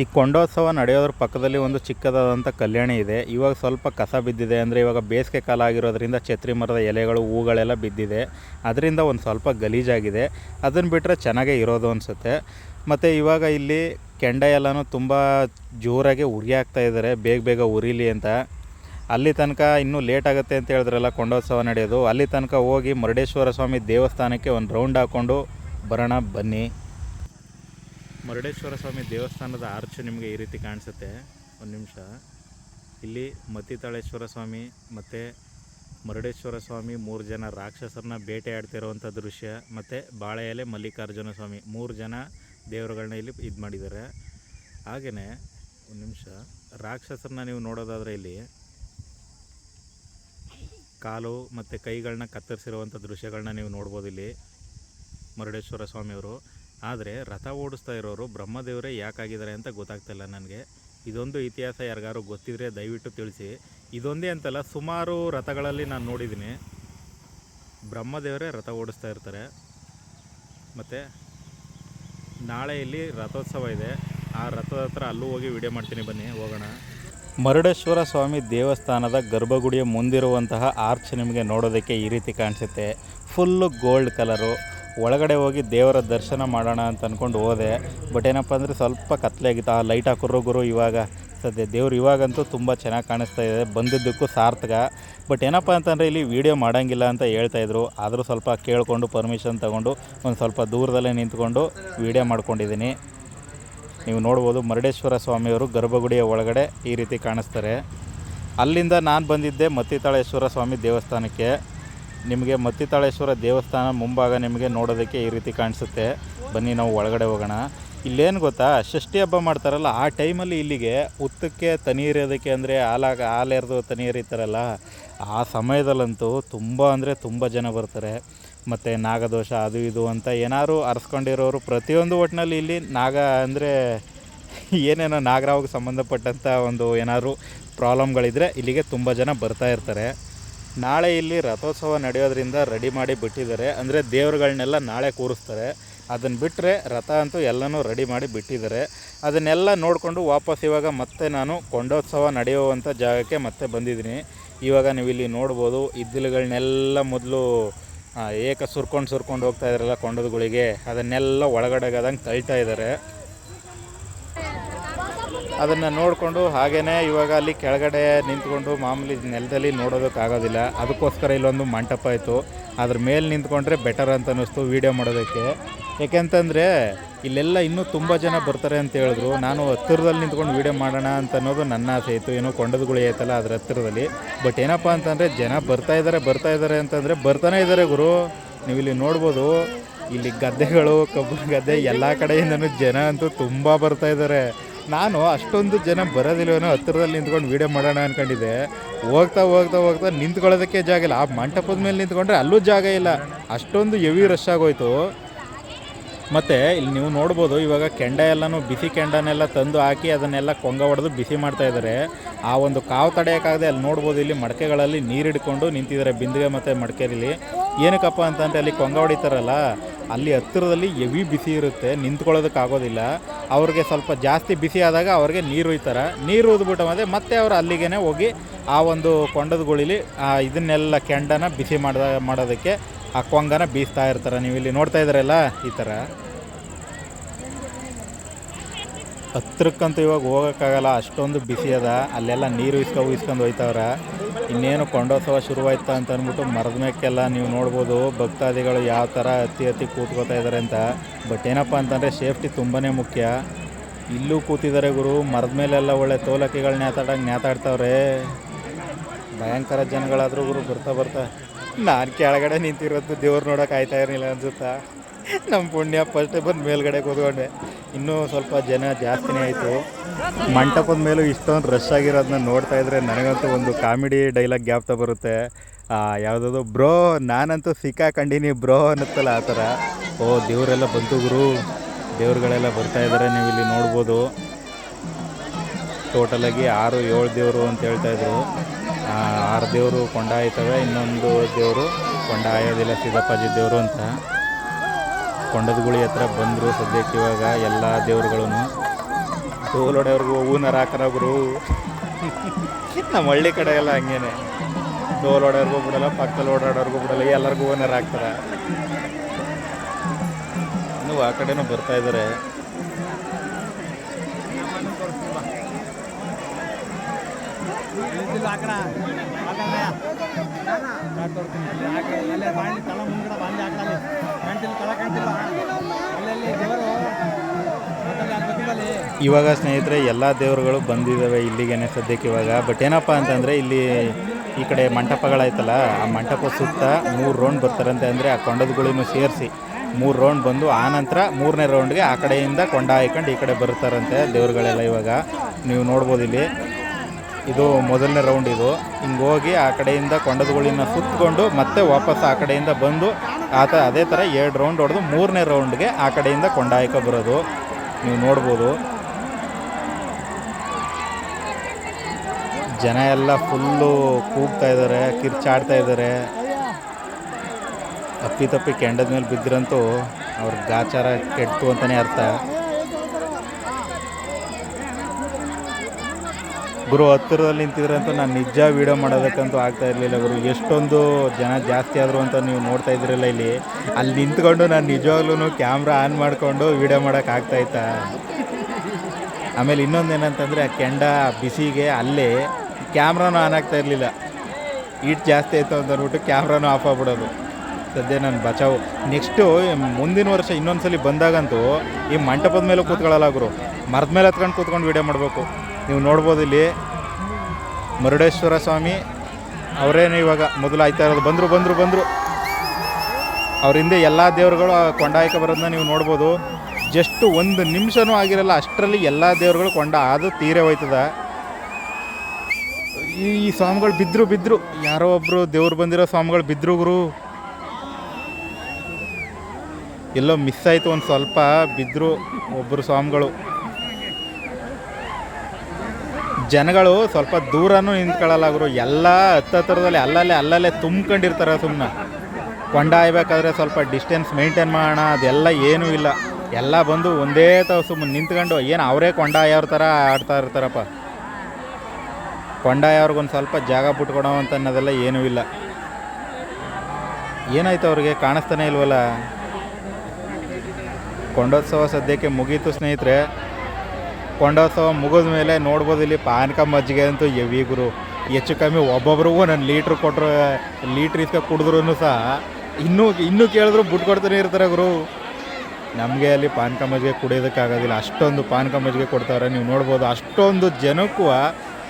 ಈ ಕೊಂಡೋತ್ಸವ ನಡೆಯೋದ್ರ ಪಕ್ಕದಲ್ಲಿ ಒಂದು ಚಿಕ್ಕದಾದಂಥ ಕಲ್ಯಾಣಿ ಇದೆ. ಇವಾಗ ಸ್ವಲ್ಪ ಕಸ ಬಿದ್ದಿದೆ ಅಂದರೆ ಇವಾಗ ಬೇಸಿಗೆ ಕಾಲ ಆಗಿರೋದ್ರಿಂದ ಛತ್ರಿ ಮರದ ಎಲೆಗಳು, ಹೂಗಳೆಲ್ಲ ಬಿದ್ದಿದೆ. ಅದರಿಂದ ಒಂದು ಸ್ವಲ್ಪ ಗಲೀಜಾಗಿದೆ. ಅದನ್ನು ಬಿಟ್ಟರೆ ಚೆನ್ನಾಗೇ ಇರೋದು ಅನಿಸುತ್ತೆ. ಮತ್ತು ಇವಾಗ ಇಲ್ಲಿ ಕೆಂಡ ಎಲ್ಲನೂ ತುಂಬ ಜೋರಾಗಿ ಉರಿ ಆಗ್ತಾ ಇದ್ದಾರೆ ಬೇಗ ಬೇಗ ಉರಿಲಿ ಅಂತ. ಅಲ್ಲಿ ತನಕ ಇನ್ನೂ ಲೇಟ್ ಆಗುತ್ತೆ ಅಂತ ಹೇಳಿದ್ರಲ್ಲ ಕೊಂಡೋತ್ಸವ ನಡೆಯೋದು. ಅಲ್ಲಿ ತನಕ ಹೋಗಿ ಮುರುಡೇಶ್ವರ ಸ್ವಾಮಿ ದೇವಸ್ಥಾನಕ್ಕೆ ಒಂದು ರೌಂಡ್ ಹಾಕ್ಕೊಂಡು ಬರೋಣ, ಬನ್ನಿ. ಮುರುಡೇಶ್ವರ ಸ್ವಾಮಿ ದೇವಸ್ಥಾನದ ಆರ್ಚ್ ನಿಮಗೆ ಈ ರೀತಿ ಕಾಣಿಸುತ್ತೆ. ಒಂದು ನಿಮಿಷ. ಇಲ್ಲಿ ಮತ್ತಿತಾಳೇಶ್ವರ ಸ್ವಾಮಿ ಮತ್ತು ಮರುಡೇಶ್ವರ ಸ್ವಾಮಿ ಮೂರು ಜನ ರಾಕ್ಷಸರನ್ನ ಬೇಟೆಯಾಡ್ತಿರೋವಂಥ ದೃಶ್ಯ ಮತ್ತು ಬಾಳೆ ಎಲೆ ಮಲ್ಲಿಕಾರ್ಜುನ ಸ್ವಾಮಿ ಮೂರು ಜನ ದೇವರುಗಳನ್ನ ಇಲ್ಲಿ ಇದು ಮಾಡಿದ್ದಾರೆ. ಹಾಗೆಯೇ ಒಂದು ನಿಮಿಷ. ರಾಕ್ಷಸರನ್ನ ನೀವು ನೋಡೋದಾದರೆ ಇಲ್ಲಿ ಕಾಲು ಮತ್ತು ಕೈಗಳನ್ನ ಕತ್ತರಿಸಿರುವಂಥ ದೃಶ್ಯಗಳನ್ನ ನೀವು ನೋಡ್ಬೋದು ಇಲ್ಲಿ ಮರುಡೇಶ್ವರ ಸ್ವಾಮಿಯವರು. ಆದರೆ ರಥ ಓಡಿಸ್ತಾ ಇರೋರು ಬ್ರಹ್ಮದೇವರೇ ಯಾಕಾಗಿದ್ದಾರೆ ಅಂತ ಗೊತ್ತಾಗ್ತಿಲ್ಲ ನನಗೆ. ಇದೊಂದು ಇತಿಹಾಸ ಯಾರಿಗಾರು ಗೊತ್ತಿದ್ರೆ ದಯವಿಟ್ಟು ತಿಳಿಸಿ. ಇದೊಂದೇ ಅಂತಲ್ಲ, ಸುಮಾರು ರಥಗಳಲ್ಲಿ ನಾನು ನೋಡಿದ್ದೀನಿ. ಬ್ರಹ್ಮದೇವರೇ ರಥ ಓಡಿಸ್ತಾ ಇರ್ತಾರೆ. ಮತ್ತು ನಾಳೆ ಇಲ್ಲಿ ರಥೋತ್ಸವ ಇದೆ. ಆ ರಥದ ಹತ್ರ ಅಲ್ಲೂ ಹೋಗಿ ವಿಡಿಯೋ ಮಾಡ್ತೀನಿ ಬನ್ನಿ, ಹೋಗೋಣ. ಮರುಡೇಶ್ವರ ಸ್ವಾಮಿ ದೇವಸ್ಥಾನದ ಗರ್ಭಗುಡಿಯ ಮುಂದಿರುವಂತಹ ಆರ್ಚ್ ನಿಮಗೆ ನೋಡೋದಕ್ಕೆ ಈ ರೀತಿ ಕಾಣಿಸುತ್ತೆ. ಫುಲ್ಲು ಗೋಲ್ಡ್ ಕಲರು ಒಳಗಡೆ ಹೋಗಿ ದೇವರ ದರ್ಶನ ಮಾಡೋಣ ಅಂತ ಅಂದ್ಕೊಂಡು ಹೋದೆ. ಬಟ್ ಏನಪ್ಪ ಅಂದರೆ ಸ್ವಲ್ಪ ಕತ್ಲೆಯಾಗಿತ್ತು ಆ ಲೈಟ್ ಹಾಕೋರು ಗುರು ಇವಾಗ. ಸದ್ಯ ದೇವ್ರು ಇವಾಗಂತೂ ತುಂಬ ಚೆನ್ನಾಗಿ ಕಾಣಿಸ್ತಾ ಇದೆ. ಬಂದಿದ್ದಕ್ಕೂ ಸಾರ್ಥಕ. ಬಟ್ ಏನಪ್ಪ ಅಂತಂದರೆ ಇಲ್ಲಿ ವೀಡಿಯೋ ಮಾಡೋಂಗಿಲ್ಲ ಅಂತ ಹೇಳ್ತಾಯಿದ್ರು ಆದರೂ ಸ್ವಲ್ಪ ಕೇಳಿಕೊಂಡು ಪರ್ಮಿಷನ್ ತಗೊಂಡು ಒಂದು ಸ್ವಲ್ಪ ದೂರದಲ್ಲೇ ನಿಂತ್ಕೊಂಡು ವೀಡಿಯೋ ಮಾಡ್ಕೊಂಡಿದ್ದೀನಿ. ನೀವು ನೋಡ್ಬೋದು ಮರುಡೇಶ್ವರ ಸ್ವಾಮಿಯವರು ಗರ್ಭಗುಡಿಯ ಒಳಗಡೆ ಈ ರೀತಿ ಕಾಣಿಸ್ತಾರೆ. ಅಲ್ಲಿಂದ ನಾನು ಬಂದಿದ್ದೆ ಮತ್ತಿತಾಳೇಶ್ವರ ಸ್ವಾಮಿ ದೇವಸ್ಥಾನಕ್ಕೆ. ನಿಮಗೆ ಮತ್ತಿತಾಳೇಶ್ವರ ದೇವಸ್ಥಾನ ಮುಂಭಾಗ ನಿಮಗೆ ನೋಡೋದಕ್ಕೆ ಈ ರೀತಿ ಕಾಣಿಸುತ್ತೆ. ಬನ್ನಿ ನಾವು ಒಳಗಡೆ ಹೋಗೋಣ. ಇಲ್ಲೇನು ಗೊತ್ತಾ, ಷಷ್ಠಿ ಹಬ್ಬ ಮಾಡ್ತಾರಲ್ಲ, ಆ ಟೈಮಲ್ಲಿ ಇಲ್ಲಿಗೆ ಉತ್ತಕ್ಕೆ ತನಿ ಅಂದರೆ ಹಾಲಾಗ ಹಾಲೆರೆದು ತನಿ ಎರೀತಾರಲ್ಲ ಆ ಸಮಯದಲ್ಲಂತೂ ತುಂಬ ಅಂದರೆ ತುಂಬ ಜನ ಬರ್ತಾರೆ. ಮತ್ತು ನಾಗದೋಷ ಅದು ಇದು ಅಂತ ಏನಾದ್ರು ಅರ್ಸ್ಕೊಂಡಿರೋರು ಪ್ರತಿಯೊಂದು ಒಟ್ಟಿನಲ್ಲಿ ಇಲ್ಲಿ ನಾಗ ಅಂದರೆ ಏನೇನೋ ನಾಗರಾವಿಗೆ ಸಂಬಂಧಪಟ್ಟಂಥ ಒಂದು ಏನಾದರೂ ಪ್ರಾಬ್ಲಮ್ಗಳಿದ್ರೆ ಇಲ್ಲಿಗೆ ತುಂಬ ಜನ ಬರ್ತಾ ಇರ್ತಾರೆ. ನಾಳೆ ಇಲ್ಲಿ ರಥೋತ್ಸವ ನಡೆಯೋದ್ರಿಂದ ರೆಡಿ ಮಾಡಿ ಬಿಟ್ಟಿದ್ದಾರೆ. ಅಂದರೆ ದೇವ್ರುಗಳನ್ನೆಲ್ಲ ನಾಳೆ ಕೂರಿಸ್ತಾರೆ. ಅದನ್ನು ಬಿಟ್ಟರೆ ರಥ ಅಂತೂ ಎಲ್ಲನೂ ರೆಡಿ ಮಾಡಿ ಬಿಟ್ಟಿದ್ದಾರೆ. ಅದನ್ನೆಲ್ಲ ನೋಡಿಕೊಂಡು ವಾಪಸ್ ಇವಾಗ ಮತ್ತೆ ನಾನು ಕೊಂಡೋತ್ಸವ ನಡೆಯುವಂಥ ಜಾಗಕ್ಕೆ ಮತ್ತೆ ಬಂದಿದ್ದೀನಿ. ಇವಾಗ ನೀವು ಇಲ್ಲಿ ನೋಡ್ಬೋದು ಇದ್ದಿಲುಗಳನ್ನೆಲ್ಲ ಮೊದಲು ಏಕ ಸುರ್ಕೊಂಡು ಸುರ್ಕೊಂಡು ಹೋಗ್ತಾ ಇದ್ರಲ್ಲ ಕೊಂಡದಗಳಿಗೆ, ಅದನ್ನೆಲ್ಲ ಒಳಗಡೆಗದಂಗೆ ತಳ್ತಾ ಇದ್ದಾರೆ. ಅದನ್ನು ನೋಡಿಕೊಂಡು ಹಾಗೇ ಇವಾಗ ಅಲ್ಲಿ ಕೆಳಗಡೆ ನಿಂತ್ಕೊಂಡು ಮಾಮೂಲಿ ನೆಲದಲ್ಲಿ ನೋಡೋದಕ್ಕಾಗೋದಿಲ್ಲ. ಅದಕ್ಕೋಸ್ಕರ ಇಲ್ಲೊಂದು ಮಂಟಪ ಇತ್ತು. ಅದ್ರ ಮೇಲೆ ನಿಂತ್ಕೊಂಡ್ರೆ ಬೆಟರ್ ಅಂತ ಅನ್ನಿಸ್ತು ವೀಡಿಯೋ ಮಾಡೋದಕ್ಕೆ. ಏಕೆಂತಂದರೆ ಇಲ್ಲೆಲ್ಲ ಇನ್ನೂ ತುಂಬ ಜನ ಬರ್ತಾರೆ ಅಂತ ಹೇಳಿದ್ರು. ನಾನು ಹತ್ತಿರದಲ್ಲಿ ನಿಂತ್ಕೊಂಡು ವೀಡಿಯೋ ಮಾಡೋಣ ಅಂತ ಅನ್ನೋದು ನನ್ನ ಆಸೆ ಇತ್ತು. ಏನೋ ಕೊಂಡದಗಳು ಐತಲ್ಲ ಅದ್ರ ಹತ್ತಿರದಲ್ಲಿ. ಬಟ್ ಏನಪ್ಪ ಅಂತಂದರೆ ಜನ ಬರ್ತಾ ಇದ್ದಾರೆ ಬರ್ತಾ ಇದ್ದಾರೆ ಅಂತಂದರೆ ಬರ್ತಾನೆ ಇದ್ದಾರೆ ಗುರು. ನೀವು ಇಲ್ಲಿ ನೋಡ್ಬೋದು, ಇಲ್ಲಿ ಗದ್ದೆಗಳು, ಕಬ್ಬು ಗದ್ದೆ ಎಲ್ಲ ಕಡೆಯಿಂದನೂ ಜನ ಅಂತೂ ತುಂಬ ಬರ್ತಾ ಇದ್ದಾರೆ ನಾನು ಅಷ್ಟೊಂದು ಜನ ಬರೋದಿಲ್ವೇನೋ ಹತ್ತಿರದಲ್ಲಿ ನಿಂತ್ಕೊಂಡು ವೀಡಿಯೋ ಮಾಡೋಣ ಅಂದ್ಕೊಂಡಿದ್ದೆ ಹೋಗ್ತಾ ಹೋಗ್ತಾ ಹೋಗ್ತಾ ನಿಂತ್ಕೊಳ್ಳೋದಕ್ಕೆ ಜಾಗ ಇಲ್ಲ. ಆ ಮಂಟಪದ ಮೇಲೆ ನಿಂತ್ಕೊಂಡ್ರೆ ಅಲ್ಲೂ ಜಾಗ ಇಲ್ಲ. ಅಷ್ಟೊಂದು ಹೆವಿ ರಶ್ ಆಗೋಯ್ತು. ಮತ್ತು ಇಲ್ಲಿ ನೀವು ನೋಡ್ಬೋದು, ಇವಾಗ ಕೆಂಡ ಎಲ್ಲನೂ ಬಿಸಿ ಕೆಂಡನೆಲ್ಲ ತಂದು ಹಾಕಿ ಅದನ್ನೆಲ್ಲ ಕೊಂಗ ಹೊಡೆದು ಬಿಸಿ ಮಾಡ್ತಾ ಇದ್ದಾರೆ. ಆ ಒಂದು ಕಾವು ತಡೆಯೋಕ್ಕಾಗದೆ ಅಲ್ಲಿ ನೋಡ್ಬೋದು, ಇಲ್ಲಿ ಮಡಕೆಗಳಲ್ಲಿ ನೀರು ಹಿಡ್ಕೊಂಡು ನಿಂತಿದ್ದಾರೆ ಬಿಂದಿಗೆ ಮತ್ತು ಮಡಕೆಯಲ್ಲಿ ಏನಕ್ಕಪ್ಪ ಅಂತಂದರೆ ಅಲ್ಲಿ ಕೊಂಗ ಹೊಡಿತಾರಲ್ಲ, ಅಲ್ಲಿ ಹತ್ತಿರದಲ್ಲಿ ಎವಿ ಬಿಸಿ ಇರುತ್ತೆ ನಿಂತ್ಕೊಳ್ಳೋದಕ್ಕಾಗೋದಿಲ್ಲ ಅವ್ರಿಗೆ ಸ್ವಲ್ಪ ಜಾಸ್ತಿ ಬಿಸಿ ಆದಾಗ ಅವ್ರಿಗೆ ನೀರು ಒಯ್ತಾರೆ. ನೀರು ಉದ್ಬಿಟ್ಟು ಮತ್ತೆ ಮತ್ತೆ ಅವರು ಅಲ್ಲಿಗೆ ಹೋಗಿ ಆ ಒಂದು ಕೊಂಡದ ಆ ಇದನ್ನೆಲ್ಲ ಕೆಂಡನ ಬಿಸಿ ಮಾಡ್ದ ಮಾಡೋದಕ್ಕೆ ಆ ಬೀಸ್ತಾ ಇರ್ತಾರೆ. ನೀವು ಇಲ್ಲಿ ನೋಡ್ತಾ ಇದ್ದೀರಲ್ಲ ಈ ಥರ. ಹತ್ರಕ್ಕಂತೂ ಇವಾಗ ಹೋಗೋಕ್ಕಾಗಲ್ಲ, ಅಷ್ಟೊಂದು ಬಿಸಿ ಅದ. ಅಲ್ಲೆಲ್ಲ ನೀರು ಇಸ್ಕೊಂಡು ಇಸ್ಕೊಂಡು ಹೋಯ್ತವ್ರ. ಇನ್ನೇನು ಕೊಂಡೋತ್ಸವ ಶುರುವಾಯ್ತಾ ಅಂತ ಅಂದ್ಬಿಟ್ಟು ಮರದ ಮೇಕೆಲ್ಲ ನೀವು ನೋಡ್ಬೋದು. ಭಕ್ತಾದಿಗಳು ಯಾವ ಥರ ಹತ್ತಿ ಹತ್ತಿ ಕೂತ್ಕೋತಾ ಇದ್ದಾರೆ ಅಂತ. ಬಟ್ ಏನಪ್ಪ ಅಂತಂದರೆ ಸೇಫ್ಟಿ ತುಂಬಾ ಮುಖ್ಯ. ಇಲ್ಲೂ ಕೂತಿದ್ದಾರೆ ಗುರು, ಮರದ ಮೇಲೆಲ್ಲ ಒಳ್ಳೆ ತೋಲಕಿಗಳು ನೇತಾಡಂಗೆ ನೇತಾಡ್ತಾವ್ರೆ ಭಯಂಕರ ಜನಗಳಾದರೂ ಗುರು ಬರ್ತಾ ಬರ್ತಾ. ನಾನು ಕೆಳಗಡೆ ನಿಂತಿರೋದು ದೇವ್ರು ನೋಡೋಕೆ ಆಯ್ತಾ ಇರಲಿಲ್ಲ ಅನ್ಸುತ್ತಾ? ನಮ್ಮ ಪುಣ್ಯ ಫಸ್ಟ್ ಬಂದು ಮೇಲ್ಗಡೆ ಕೂತ್ಕೊಂಡೆ. ಇನ್ನೂ ಸ್ವಲ್ಪ ಜನ ಜಾಸ್ತಿನೇ ಆಯಿತು. ಮಂಟಪದ ಮೇಲೂ ಇಷ್ಟೊಂದು ರಶ್ ಆಗಿರೋದನ್ನ ನೋಡ್ತಾ ಇದ್ರೆ ನನಗಂತೂ ಒಂದು ಕಾಮಿಡಿ ಡೈಲಾಗ್ ಗ್ಯಾಪ್ತ ಬರುತ್ತೆ. ಯಾವುದಾದ್ರು ಬ್ರೋ ನಾನಂತೂ ಸಿಕ್ಕಾಕೊಂಡಿನಿ ಬ್ರೋ ಅನ್ನತ್ತಲ್ಲ ಆ ಥರ. ಓ ದೇವರೆಲ್ಲ ಬಂತು ಗುರು. ದೇವ್ರುಗಳೆಲ್ಲ ಬರ್ತಾ ಇದ್ದಾರೆ ನೀವು ಇಲ್ಲಿ ನೋಡ್ಬೋದು ಟೋಟಲಾಗಿ ಆರು ಏಳು ದೇವರು ಅಂತ ಹೇಳ್ತಾ ಆ, ಆರು ದೇವರು ಕೊಂಡ ಆಯ್ತವೆ ಇನ್ನೊಂದು ದೇವರು ಕೊಂಡ ಆಯೋದಿಲ್ಲ ಸಿದ್ದಪ್ಪಾಜಿ ದೇವರು ಅಂತ. ಕೊಂಡದ ಗುಳಿ ಹತ್ರ ಬಂದರು ಸದ್ಯಕ್ಕೆ ಇವಾಗ ಎಲ್ಲ ದೇವ್ರುಗಳು ಡೋಲೊಡೆಯವ್ರಿಗೂ ಹೂವಿನ ಹಾಕನೊಬ್ರು ನಮ್ಮ ಹಳ್ಳಿ ಕಡೆ ಎಲ್ಲ ಹಂಗೇನೆ. ಡೋಲ್ ಹೊಡೆಯವ್ರಿಗೂ ಬಿಡಲ್ಲ, ಪಕ್ಕದಲ್ಲಿ ಓಡಾಡೋರ್ಗೂ ಬಿಡಲ್ಲ, ಎಲ್ಲರಿಗೂ ಹೂವಿನ ಹಾಕ್ತಾರೆ ಇನ್ನು ಆ ಕಡೆನೂ ಇವಾಗ ಸ್ನೇಹಿತರೆ, ಎಲ್ಲ ದೇವರುಗಳು ಬಂದಿದ್ದಾವೆ ಇಲ್ಲಿಗೇನೆ ಸದ್ಯಕ್ಕೆ ಇವಾಗ. ಬಟ್ ಏನಪ್ಪ ಅಂತಂದರೆ, ಇಲ್ಲಿ ಈ ಕಡೆ ಮಂಟಪಗಳಾಯ್ತಲ್ಲ, ಆ ಮಂಟಪ ಸುತ್ತ ಮೂರು ರೌಂಡ್ ಬರ್ತಾರಂತೆ ಅಂದರೆ, ಆ ಕೊಂಡದಗಳಿನೂ ಸೇರಿಸಿ ಮೂರು ರೌಂಡ್ ಬಂದು, ಆ ನಂತರ ಮೂರನೇ ರೌಂಡ್ಗೆ ಆ ಕಡೆಯಿಂದ ಕೊಂಡ ಹಾಯ್ಕೊಂಡು ಈ ಕಡೆ ಬರ್ತಾರಂತೆ ದೇವ್ರುಗಳೆಲ್ಲ ಇವಾಗ. ನೀವು ನೋಡ್ಬೋದು ಇಲ್ಲಿ. ಇದು ಮೊದಲನೇ ರೌಂಡ್ ಇದು. ಹಿಂಗೆ ಹೋಗಿ ಆ ಕಡೆಯಿಂದ ಕೊಂಡದಗಳನ್ನ ಸುತ್ತಕೊಂಡು ಮತ್ತೆ ವಾಪಸ್ ಆ ಕಡೆಯಿಂದ ಬಂದು ಆತ ಅದೇ ಥರ ಎರಡು ರೌಂಡ್ ಹೊಡೆದು ಮೂರನೇ ರೌಂಡ್ಗೆ ಆ ಕಡೆಯಿಂದ ಕೊಂಡಾಯ್ಕ ಬರೋದು. ನೀವು ನೋಡ್ಬೋದು. ಜನ ಎಲ್ಲ ಫುಲ್ಲು ಕೂಗ್ತಾ ಇದ್ದಾರೆ ಕಿರ್ಚಾಡ್ತಾ ಇದ್ದಾರೆ ಅಪ್ಪಿ ತಪ್ಪಿ ಕೆಂಡದ ಮೇಲೆ ಬಿದ್ದಿರಂತೂ ಅವ್ರ ಗಾಚಾರ ಕೆಟ್ಟು ಅಂತಲೇ ಅರ್ಥ. ಗುರು ಹತ್ತಿರದಲ್ಲಿ ಅಂತ ನಾನು ನಿಜ ವೀಡಿಯೋ ಮಾಡೋದಕ್ಕಂತೂ ಆಗ್ತಾ ಇರಲಿಲ್ಲ ಗುರು. ಎಷ್ಟೊಂದು ಜನ ಜಾಸ್ತಿ ಆದರು ಅಂತ ನೀವು ನೋಡ್ತಾ ಇದ್ರಲ್ಲ ಇಲ್ಲಿ. ಅಲ್ಲಿ ನಿಂತ್ಕೊಂಡು ನಾನು ನಿಜವಾಗ್ಲೂ ಕ್ಯಾಮ್ರಾ ಆನ್ ಮಾಡಿಕೊಂಡು ವೀಡಿಯೋ ಆಗ್ತಾ ಇತ್ತಾ. ಆಮೇಲೆ ಇನ್ನೊಂದು ಏನಂತಂದರೆ ಆ ಕೆಂಡ ಬಿಸಿಗೆ ಅಲ್ಲೇ ಕ್ಯಾಮ್ರಾನು ಆನ್ ಆಗ್ತಾ ಇರಲಿಲ್ಲ. ಈಟ್ ಜಾಸ್ತಿ ಆಯಿತು ಅಂತ ಅಂದ್ಬಿಟ್ಟು ಕ್ಯಾಮ್ರಾನು ಆಫ್ ಆಗ್ಬಿಡೋದು. ಸದ್ಯ ನಾನು ಬಚಾವು. ನೆಕ್ಸ್ಟು ಮುಂದಿನ ವರ್ಷ ಇನ್ನೊಂದ್ಸಲಿ ಬಂದಾಗಂತೂ ಈ ಮಂಟಪದ ಮೇಲೂ ಕೂತ್ಕೊಳ್ಳಲ್ಲ ಗುರು. ಮರದ ಮೇಲೆ ಹತ್ಕೊಂಡು ಕೂತ್ಕೊಂಡು ವೀಡಿಯೋ ಮಾಡಬೇಕು. ನೀವು ನೋಡ್ಬೋದು ಇಲ್ಲಿ ಮರುಡೇಶ್ವರ ಸ್ವಾಮಿ ಅವರೇನು ಇವಾಗ ಮೊದಲು ಆಯ್ತಾ ಇರೋದು? ಬಂದರು ಬಂದರು ಬಂದರು. ಅವ್ರ ಹಿಂದೆ ಎಲ್ಲ ದೇವರುಗಳು ಕೊಂಡಾಯಕ ಬರೋದನ್ನ ನೀವು ನೋಡ್ಬೋದು. ಜಸ್ಟ್ ಒಂದು ನಿಮಿಷನೂ ಆಗಿರಲ್ಲ, ಅಷ್ಟರಲ್ಲಿ ಎಲ್ಲ ದೇವರುಗಳು ಕೊಂಡ ಅದು ತೀರೇ ಹೋಯ್ತದ. ಈ ಸ್ವಾಮಿಗಳು ಬಿದ್ದರು ಬಿದ್ದರು ಯಾರೋ ಒಬ್ಬರು ದೇವ್ರು ಬಂದಿರೋ ಸ್ವಾಮಿಗಳು ಬಿದ್ದರು ಗುರು. ಎಲ್ಲೋ ಮಿಸ್ ಆಯಿತು ಒಂದು ಸ್ವಲ್ಪ ಬಿದ್ದರು ಒಬ್ಬರು ಸ್ವಾಮಿಗಳು. ಜನಗಳು ಸ್ವಲ್ಪ ದೂರನೂ ನಿಂತ್ಕೊಳ್ಳಲ್ಲ ಗುರು. ಎಲ್ಲ ಹತ್ತತ್ರದಲ್ಲಿ ಅಲ್ಲಲ್ಲೇ ಅಲ್ಲಲ್ಲೇ ತುಂಬ್ಕೊಂಡಿರ್ತಾರೆ ಸುಮ್ಮನೆ ಕೊಂಡಾಯ್ಬೇಕಾದ್ರೆ ಸ್ವಲ್ಪ ಡಿಸ್ಟೆನ್ಸ್ ಮೇಂಟೈನ್ ಮಾಡೋಣ, ಅದೆಲ್ಲ ಏನೂ ಇಲ್ಲ. ಎಲ್ಲ ಬಂದು ಒಂದೇ ತಾವು ಸುಮ್ಮನೆ ನಿಂತ್ಕೊಂಡು, ಏನು ಅವರೇ ಕೊಂಡಾಯವ್ರ ಥರ ಆಡ್ತಾ ಇರ್ತಾರಪ್ಪ. ಕೊಂಡಾಯವ್ರಿಗೊಂದು ಸ್ವಲ್ಪ ಜಾಗ ಬಿಟ್ಕೊಡೋ ಅಂತ ಅನ್ನೋದೆಲ್ಲ ಏನೂ ಇಲ್ಲ. ಏನಾಯ್ತು ಅವ್ರಿಗೆ? ಕಾಣಿಸ್ತಾನೆ ಇಲ್ವಲ್ಲ? ಕೊಂಡೋತ್ಸವ ಸದ್ಯಕ್ಕೆ ಮುಗೀತು ಸ್ನೇಹಿತರೆ. ಕೊಂಡೋತ್ಸವ ಮುಗಿದ ಮೇಲೆ ನೋಡ್ಬೋದು ಇಲ್ಲಿ ಪಾನಕ ಮಜ್ಜಿಗೆ ಅಂತೂ ಎವಿ ಗುರು. ಹೆಚ್ಚು ಕಮ್ಮಿ ಒಬ್ಬೊಬ್ರಿಗೂ ನಾನು ಲೀಟ್ರ್ ಕೊಟ್ಟರು ಲೀಟ್ರ್ ಇಸ್ಕ ಕುಡಿದ್ರೂ ಸಹ ಇನ್ನೂ ಇನ್ನೂ ಕೇಳಿದ್ರು ಬಿಟ್ಟು ಕೊಡ್ತಾನೆ ಇರ್ತಾರೆ ಗುರು. ನಮಗೆ ಅಲ್ಲಿ ಪಾನಕ ಮಜ್ಜಿಗೆ ಕುಡಿಯೋದಕ್ಕಾಗೋದಿಲ್ಲ. ಅಷ್ಟೊಂದು ಪಾನಕ ಮಜ್ಜಿಗೆ ಕೊಡ್ತಾರೆ. ನೀವು ನೋಡ್ಬೋದು ಅಷ್ಟೊಂದು ಜನಕ್ಕೂ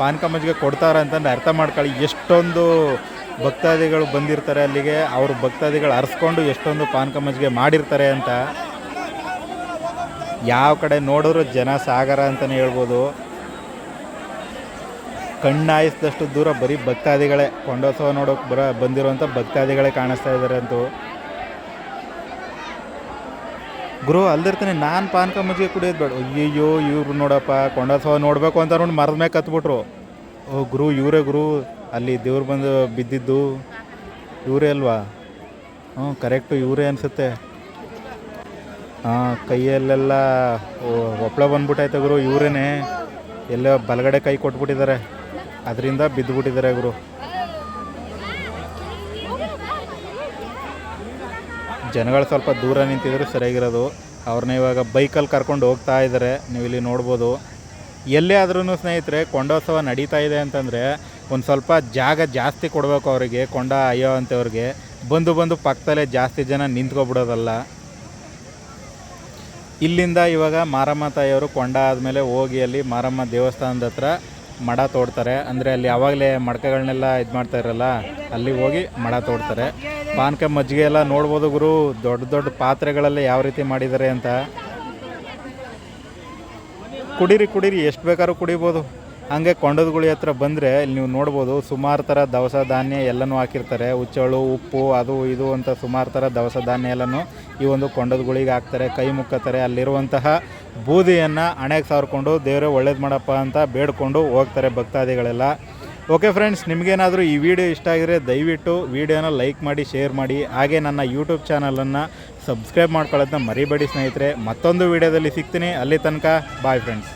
ಪಾನಕ ಮಜ್ಜಿಗೆ ಕೊಡ್ತಾರೆ ಅಂತಂದು ಅರ್ಥ ಮಾಡ್ಕೊಳ್ಳಿ. ಎಷ್ಟೊಂದು ಭಕ್ತಾದಿಗಳು ಬಂದಿರ್ತಾರೆ ಅಲ್ಲಿಗೆ. ಅವರು ಭಕ್ತಾದಿಗಳು ಅರ್ಸ್ಕೊಂಡು ಎಷ್ಟೊಂದು ಪಾನಕ ಮಜ್ಜಿಗೆ ಮಾಡಿರ್ತಾರೆ ಅಂತ. ಯಾವ ಕಡೆ ನೋಡಿದ್ರು ಜನ ಸಾಗರ ಅಂತಲೇ ಹೇಳ್ಬೋದು. ಕಣ್ಣಾಯಿಸಿದಷ್ಟು ದೂರ ಬರೀ ಭಕ್ತಾದಿಗಳೇ. ಕೊಂಡೋತ್ಸವ ನೋಡೋಕೆ ಬರ ಬಂದಿರುವಂಥ ಭಕ್ತಾದಿಗಳೇ ಕಾಣಿಸ್ತಾ ಇದ್ದಾರೆ ಅಂತೂ. ಗುರು, ಅಲ್ದಿರ್ತಾನೆ, ನಾನು ಪಾನಕ ಮಜ್ಜಿಗೆ ಕುಡಿಯೋದು ಬೇಡ. ಅಯ್ಯಯ್ಯೋ, ಇವ್ರು ನೋಡಪ್ಪ, ಕೊಂಡೋತ್ಸವ ನೋಡಬೇಕು ಅಂತ ನೋಡಿ ಮರದ ಮೇಲೆ ಕತ್ಬಿಟ್ರು. ಓ, ಗುರು, ಇವರೇ ಗುರು. ಅಲ್ಲಿ ದೇವ್ರು ಬಂದು ಬಿದ್ದಿದ್ದು, ಇವರೇ ಅಲ್ವಾ? ಹ್ಞೂ ಕರೆಕ್ಟು ಇವರೇ ಅನಿಸುತ್ತೆ. ಕೈಯಲ್ಲೆಲ್ಲ ಒಪ್ಪಳ ಬಂದ್ಬಿಟ್ಟೈತೆ ಗುರು, ಇವರೇನೆ. ಎಲ್ಲ ಬಲಗಡೆ ಕೈ ಕೊಟ್ಬಿಟ್ಟಿದ್ದಾರೆ. ಅದರಿಂದ ಬಿದ್ದುಬಿಟ್ಟಿದ್ದಾರೆ ಗುರು. ಜನಗಳು ಸ್ವಲ್ಪ ದೂರ ನಿಂತಿದ್ರು, ಸರಿಯಾಗಿರೋದು. ಅವ್ರನ್ನ ಇವಾಗ ಬೈಕಲ್ಲಿ ಕರ್ಕೊಂಡು ಹೋಗ್ತಾ ಇದ್ದಾರೆ. ನೀವು ಇಲ್ಲಿ ನೋಡ್ಬೋದು. ಎಲ್ಲೇ ಆದ್ರೂ ಸ್ನೇಹಿತರೆ ಕೊಂಡೋತ್ಸವ ನಡೀತಾ ಇದೆ ಅಂತಂದರೆ, ಒಂದು ಸ್ವಲ್ಪ ಜಾಗ ಜಾಸ್ತಿ ಕೊಡಬೇಕು ಅವರಿಗೆ, ಕೊಂಡ ಅಯ್ಯೋ ಅಂತವ್ರಿಗೆ. ಬಂದು ಬಂದು ಪಕ್ಕದಲ್ಲೇ ಜಾಸ್ತಿ ಜನ ನಿಂತ್ಕೊಬಿಡೋದಲ್ಲ. ಇಲ್ಲಿಂದ ಇವಾಗ ಮಾರಮ್ಮ ತಾಯಿಯವರು ಕೊಂಡ ಆದಮೇಲೆ ಹೋಗಿ ಅಲ್ಲಿ ಮಾರಮ್ಮ ದೇವಸ್ಥಾನದ ಹತ್ರ ಮಡ ತೋಡ್ತಾರೆ. ಅಂದರೆ ಅಲ್ಲಿ ಯಾವಾಗಲೇ ಮಡಕೆಗಳನ್ನೆಲ್ಲ ಇದು ಮಾಡ್ತಾ ಇರಲ್ಲ, ಅಲ್ಲಿ ಹೋಗಿ ಮಡ ತೋಡ್ತಾರೆ. ಪಾನಕ ಮಜ್ಜಿಗೆ ಎಲ್ಲ ನೋಡ್ಬೋದು ಗುರು, ದೊಡ್ಡ ದೊಡ್ಡ ಪಾತ್ರೆಗಳಲ್ಲಿ ಯಾವ ರೀತಿ ಮಾಡಿದ್ದಾರೆ ಅಂತ. ಕುಡೀರಿ ಕುಡೀರಿ, ಎಷ್ಟು ಬೇಕಾದ್ರೂ ಕುಡಿಬೋದು. ಹಂಗೆ ಕೊಂಡದ ಗುಳಿ ಹತ್ರ ಬಂದರೆ ಇಲ್ಲಿ ನೀವು ನೋಡ್ಬೋದು ಸುಮಾರು ಥರ ದವಸ ಧಾನ್ಯ ಎಲ್ಲನೂ ಹಾಕಿರ್ತಾರೆ. ಹುಚ್ಚಳು, ಉಪ್ಪು, ಅದು ಇದು ಅಂತ ಸುಮಾರು ಥರ ದವಸ ಧಾನ್ಯ ಎಲ್ಲನೂ ಈ ಒಂದು ಕೊಂಡದ ಗುಳಿಗೆ ಹಾಕ್ತಾರೆ. ಕೈ ಮುಕ್ಕತ್ತಾರೆ. ಅಲ್ಲಿರುವಂತಹ ಬೂದಿಯನ್ನು ಹಣೆಗೆ ಸಾರ್ಕೊಂಡು ದೇವರೇ ಒಳ್ಳೇದು ಮಾಡಪ್ಪ ಅಂತ ಬೇಡ್ಕೊಂಡು ಹೋಗ್ತಾರೆ ಭಕ್ತಾದಿಗಳೆಲ್ಲ. ಓಕೆ ಫ್ರೆಂಡ್ಸ್ ನಿಮಗೇನಾದರೂ ಈ ವಿಡಿಯೋ ಇಷ್ಟ ಆಗಿದ್ರೆ ದಯವಿಟ್ಟು ವಿಡಿಯೋನ ಲೈಕ್ ಮಾಡಿ, ಶೇರ್ ಮಾಡಿ. ಹಾಗೆ ನನ್ನ ಯೂಟ್ಯೂಬ್ ಚಾನಲನ್ನು ಸಬ್ಸ್ಕ್ರೈಬ್ ಮಾಡ್ಕೊಳ್ಳೋದನ್ನ ಮರಿಬೇಡಿ ಸ್ನೇಹಿತರೆ. ಮತ್ತೊಂದು ವಿಡಿಯೋದಲ್ಲಿ ಸಿಗ್ತೀನಿ. ಅಲ್ಲಿ ತನಕ ಬಾಯ್ ಫ್ರೆಂಡ್ಸ್